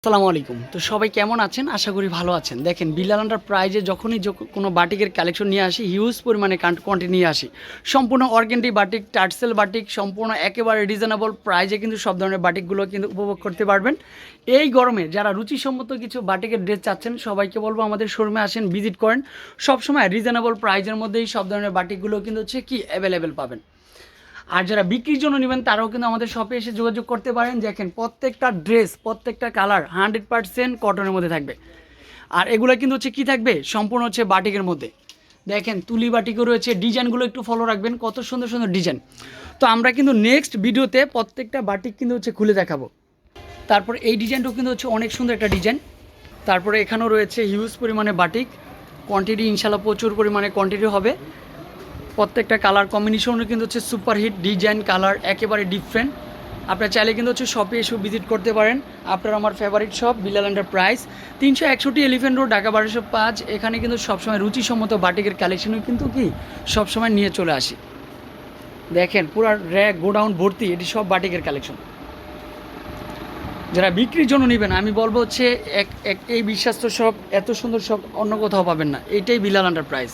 আসসালামু আলাইকুম। তো সবাই কেমন আছেন? আশা করি ভালো আছেন। দেখেন বিলাল প্রাইজে যখনই কোনো বাটিকের কালেকশন নিয়ে আসি হিউজ পরিমাণে কোয়ান্টিটি নিয়ে আসি। সম্পূর্ণ অর্গেন্ডি বাটিক টার্সেল বাটিক সম্পূর্ণ একেবারে রিজনেবল প্রাইজে কিন্তু সব ধরনের বাটিকগুলো কিন্তু উপভোগ করতে পারবেন। এই গরমে যারা রুচিসম্মত কিছু বাটিকের ড্রেস চাচ্ছেন, সবাইকে বলব আমাদের শোরুমে আসেন ভিজিট করেন। সবসময় রিজনেবল প্রাইজের মধ্যেই সব ধরনের বাটিকগুলো কিন্তু হচ্ছে কি অ্যাভেলেবেল পাবেন। আর যারা বিক্রির জন্য নেবেন, তারাও কিন্তু আমাদের শপে এসে যোগাযোগ করতে পারেন। দেখেন, প্রত্যেকটা ড্রেস প্রত্যেকটা কালার হান্ড্রেড পার্সেন্ট কটনের মধ্যে থাকবে। আর এগুলো কিন্তু হচ্ছে কি থাকবে? সম্পূর্ণ হচ্ছে বাটিকের মধ্যে। দেখেন, তুলি বাটিকও রয়েছে। ডিজাইনগুলো একটু ফলো রাখবেন। কত সুন্দর সুন্দর ডিজাইন। তো আমরা কিন্তু নেক্সট ভিডিওতে প্রত্যেকটা বাটিক কিন্তু হচ্ছে খুলে দেখাবো। তারপর এই ডিজাইনটাও কিন্তু হচ্ছে অনেক সুন্দর একটা ডিজাইন। তারপরে এখানেও রয়েছে হিউজ পরিমাণে বাটিক। কোয়ান্টিটি ইনশাল্লাহ প্রচুর পরিমাণে কোয়ান্টিটি হবে। প্রত্যেকটা কালার কম্বিনেশনও কিন্তু হচ্ছে সুপারহিট ডিজাইন কালার একেবারে ডিফারেন্ট আপনারা চাইলে কিন্তু হচ্ছে শপে এসে ভিজিট করতে পারেন। আপনার আমার favourite shop Bilal under price তিনশো একষট্টি এলিফেন্ট রোড ঢাকা বারোশো পাঁচ। এখানে কিন্তু সবসময় রুচিসম্মত বাটিকের কালেকশনও কিন্তু কি সবসময় নিয়ে চলে আসি। দেখেন, পুরা র্যাক গোডাউন ভর্তি, এটি সব বাটিকের কালেকশন যারা বিক্রির জন্য নেবেন, আমি বলব হচ্ছে এক এক, এই বিশ্বাস্ত শপ এত সুন্দর শপ অন্য কোথাও পাবেন না। এটাই বিলাল প্রাইস